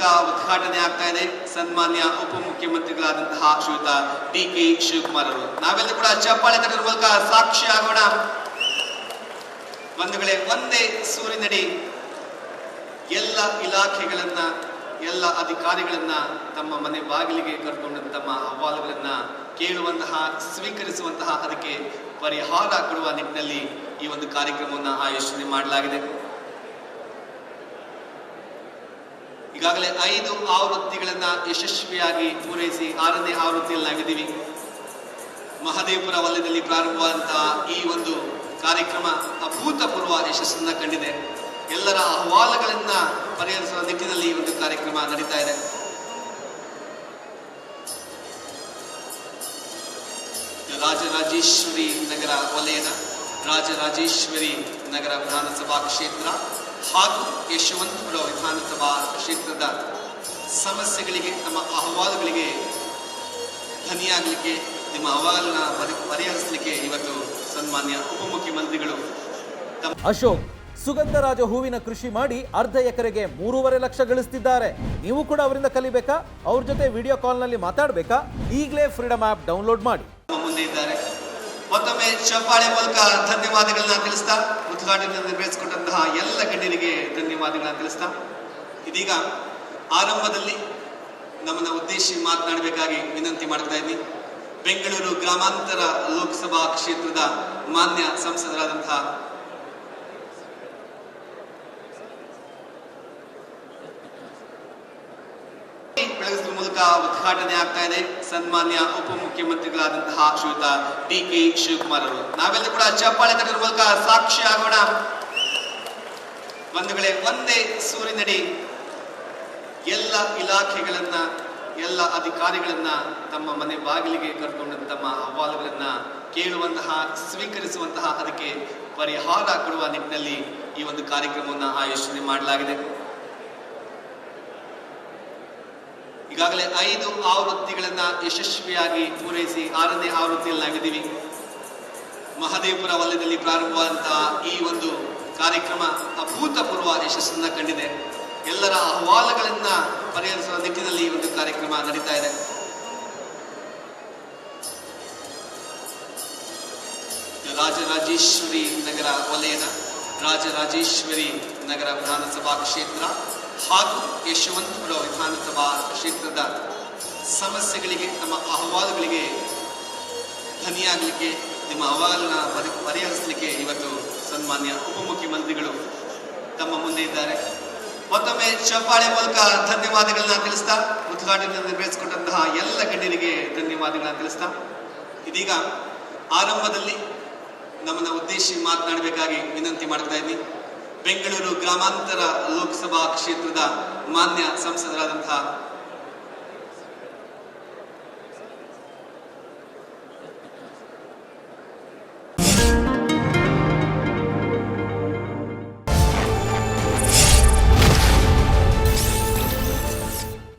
ಮೂಲಕ ಉದ್ಘಾಟನೆ ಆಗ್ತಾ ಇದೆ. ಸನ್ಮಾನ್ಯ ಉಪಮುಖ್ಯಮಂತ್ರಿಗಳಾದಂತಹ ಶ್ರೀಯುತ ಡಿ ಕೆ ಶಿವಕುಮಾರ್ ಅವರು. ನಾವೆಲ್ಲ ಕೂಡ ಚಪ್ಪಾಳೆ ತಟ್ಟುವ ಮೂಲಕ ಸಾಕ್ಷಿ ಆಗೋಣ. ಬಂಧುಗಳೇ ಒಂದೇ ಸೂರಿನಡಿ ಎಲ್ಲ ಇಲಾಖೆಗಳನ್ನ, ಎಲ್ಲ ಅಧಿಕಾರಿಗಳನ್ನ ತಮ್ಮ ಮನೆ ಬಾಗಿಲಿಗೆ ಕರ್ಕೊಂಡು ತಮ್ಮ ಅಹವಾಲುಗಳನ್ನ ಕೇಳುವಂತಹ, ಸ್ವೀಕರಿಸುವಂತಹ ಅದಕ್ಕೆ ಪರಿಹಾರ ಕೊಡುವ ನಿಟ್ಟಿನಲ್ಲಿ ಈ ಒಂದು ಕಾರ್ಯಕ್ರಮವನ್ನು ಆಯೋಜನೆ ಮಾಡಲಾಗಿದೆ. ಈಗಾಗಲೇ ಐದು ಆವೃತ್ತಿಗಳನ್ನ ಯಶಸ್ವಿಯಾಗಿ ಪೂರೈಸಿ ಆರನೇ ಆವೃತ್ತಿಯಲ್ಲಿ ನಾವಿದ್ದೀವಿ ಮಹದೇವಪುರ ವಲಯದಲ್ಲಿ ಪ್ರಾರಂಭವಾದಂತಹ ಈ ಒಂದು ಕಾರ್ಯಕ್ರಮ ಅಭೂತಪೂರ್ವ ಯಶಸ್ಸನ್ನ ಕಂಡಿದೆ. ಎಲ್ಲರ ಅಹವಾಲುಗಳನ್ನ ಪರಿಹರಿಸುವ ನಿಟ್ಟಿನಲ್ಲಿ ಈ ಒಂದು ಕಾರ್ಯಕ್ರಮ ನಡೀತಾ ಇದೆ. ರಾಜರಾಜೇಶ್ವರಿ ನಗರ ವಲಯದ ರಾಜರಾಜೇಶ್ವರಿ ನಗರ ವಿಧಾನಸಭಾ ಕ್ಷೇತ್ರ ಹಾಗೂ ಯಶವಂತಪುರ ವಿಧಾನಸಭಾ ಕ್ಷೇತ್ರದ ಸಮಸ್ಯೆಗಳಿಗೆ ನಮ್ಮ ಅಹವಾಲುಗಳಿಗೆ ಧ್ವನಿಯಾಗಲಿಕ್ಕೆ ನಿಮ್ಮ ಅಹವಾಲನ್ನ ಪರಿ ಪರಿಹರಿಸಲಿಕ್ಕೆ ಇವತ್ತು ಸನ್ಮಾನ್ಯ ಉಪಮುಖ್ಯಮಂತ್ರಿಗಳು ಅಶೋಕ್ ಸುಗಂಧರಾಜ ಹೂವಿನ ಕೃಷಿ ಮಾಡಿ ಅರ್ಧ ಎಕರೆಗೆ ಮೂರುವರೆ ಲಕ್ಷ ಗಳಿಸ್ತಿದ್ದಾರೆ. ನೀವು ಕೂಡ ಅವರಿಂದ ಕಲಿಬೇಕಾ? ಅವ್ರ ಜೊತೆ ವಿಡಿಯೋ ಕಾಲ್ನಲ್ಲಿ ಮಾತಾಡಬೇಕಾ? ಈಗಲೇ ಫ್ರೀಡಮ್ ಆ್ಯಪ್ ಡೌನ್ಲೋಡ್ ಮಾಡಿ. ಮುಂದೆ ಇದ್ದಾರೆ. ಮತ್ತೊಮ್ಮೆ ಚಪ್ಪಾಳೆ ಮೂಲಕ ಧನ್ಯವಾದಗಳನ್ನ ತಿಳಿಸ್ತಾ ಉದ್ಘಾಟನೆ ನೆರವೇರಿಸಿಕೊಟ್ಟಂತಹ ಎಲ್ಲ ಗಣ್ಯರಿಗೆ ಧನ್ಯವಾದಗಳನ್ನ ತಿಳಿಸ್ತಾ ಇದೀಗ ಆರಂಭದಲ್ಲಿ ನಮ್ಮನ್ನ ಉದ್ದೇಶಿ ಮಾತನಾಡಬೇಕಾಗಿ ವಿನಂತಿ ಮಾಡ್ತಾ ಇದ್ದೀನಿ. ಬೆಂಗಳೂರು ಗ್ರಾಮಾಂತರ ಲೋಕಸಭಾ ಕ್ಷೇತ್ರದ ಮಾನ್ಯ ಸಂಸದರಾದಂತಹ ಬೆಳಗಿಸುವ ಮೂಲಕ ಉದ್ಘಾಟನೆ ಆಗ್ತಾ ಇದೆ. ಸನ್ಮಾನ್ಯ ಉಪಮುಖ್ಯಮಂತ್ರಿಗಳಾದಂತಹ ಶ್ರೀಯುತ ಡಿ ಕೆ ಶಿವಕುಮಾರ್ ಅವರು. ನಾವೆಲ್ಲ ಕೂಡ ಚಪ್ಪಾಳೆ ಕಟ್ಟಿದ ಮೂಲಕ ಸಾಕ್ಷಿ ಆಗೋಣ. ಬಂಧುಗಳೇ, ಒಂದೇ ಸೂರಿನಡಿ ಎಲ್ಲ ಇಲಾಖೆಗಳನ್ನ, ಎಲ್ಲ ಅಧಿಕಾರಿಗಳನ್ನ ತಮ್ಮ ಮನೆ ಬಾಗಿಲಿಗೆ ಕರ್ಕೊಂಡು ತಮ್ಮ ಅಹವಾಲುಗಳನ್ನ ಕೇಳುವಂತಹ, ಸ್ವೀಕರಿಸುವಂತಹ ಅದಕ್ಕೆ ಪರಿಹಾರ ಕೊಡುವ ನಿಟ್ಟಿನಲ್ಲಿ ಈ ಒಂದು ಕಾರ್ಯಕ್ರಮವನ್ನು ಆಯೋಜನೆ ಮಾಡಲಾಗಿದೆ. ಈಗಾಗಲೇ ಐದು ಆವೃತ್ತಿಗಳನ್ನ ಯಶಸ್ವಿಯಾಗಿ ಪೂರೈಸಿ ಆರನೇ ಆವೃತ್ತಿಯಲ್ಲಿ ನಾವಿದ್ದೀವಿ ಮಹದೇವಪುರ ವಲಯದಲ್ಲಿ ಪ್ರಾರಂಭವಾದಂತಹ ಈ ಒಂದು ಕಾರ್ಯಕ್ರಮ ಅಭೂತಪೂರ್ವ ಯಶಸ್ಸನ್ನ ಕಂಡಿದೆ. ಎಲ್ಲರ ಅಹವಾಲುಗಳನ್ನ ಪರಿಹರಿಸುವ ನಿಟ್ಟಿನಲ್ಲಿ ಈ ಒಂದು ಕಾರ್ಯಕ್ರಮ ನಡೀತಾ ಇದೆ. ರಾಜರಾಜೇಶ್ವರಿ ನಗರ ವಲಯದ ರಾಜರಾಜೇಶ್ವರಿ ನಗರ ವಿಧಾನಸಭಾ ಕ್ಷೇತ್ರ. ಹಾಗೂ ಯಶವಂತಪುರ ವಿಧಾನಸಭಾ ಕ್ಷೇತ್ರದ ಸಮಸ್ಯೆಗಳಿಗೆ, ನಮ್ಮ ಅಹವಾಲುಗಳಿಗೆ, ಧ್ವನಿಯಾಗಲಿಕ್ಕೆ, ನಿಮ್ಮ ಅಹವಾಲನ್ನ ಪರಿ, ಪರಿಹರಿಸಲಿಕ್ಕೆ ಇವತ್ತು ಸನ್ಮಾನ್ಯ ಉಪಮುಖ್ಯಮಂತ್ರಿಗಳು ತಮ್ಮ ಮುಂದೆ ಇದ್ದಾರೆ. ಮತ್ತೊಮ್ಮೆ ಚಪ್ಪಾಳೆ ಮೂಲಕ ಧನ್ಯವಾದಗಳನ್ನ ತಿಳಿಸ್ತಾ ಉದ್ಘಾಟನೆ ನೆರವೇರಿಸಿಕೊಟ್ಟಂತಹ ಎಲ್ಲ ಗಣ್ಯರಿಗೆ ಧನ್ಯವಾದಗಳನ್ನ ತಿಳಿಸ್ತಾ, ಇದೀಗ ಆರಂಭದಲ್ಲಿ ನಮ್ಮನ್ನು ಉದ್ದೇಶಿ ಮಾತನಾಡಬೇಕಾಗಿ ವಿನಂತಿ ಮಾಡ್ತಾ ಇದ್ದೀನಿ. ಬೆಂಗಳೂರು ಗ್ರಾಮಾಂತರ ಲೋಕಸಭಾ ಕ್ಷೇತ್ರದ ಮಾನ್ಯ ಸಂಸದರಾದಂತಹ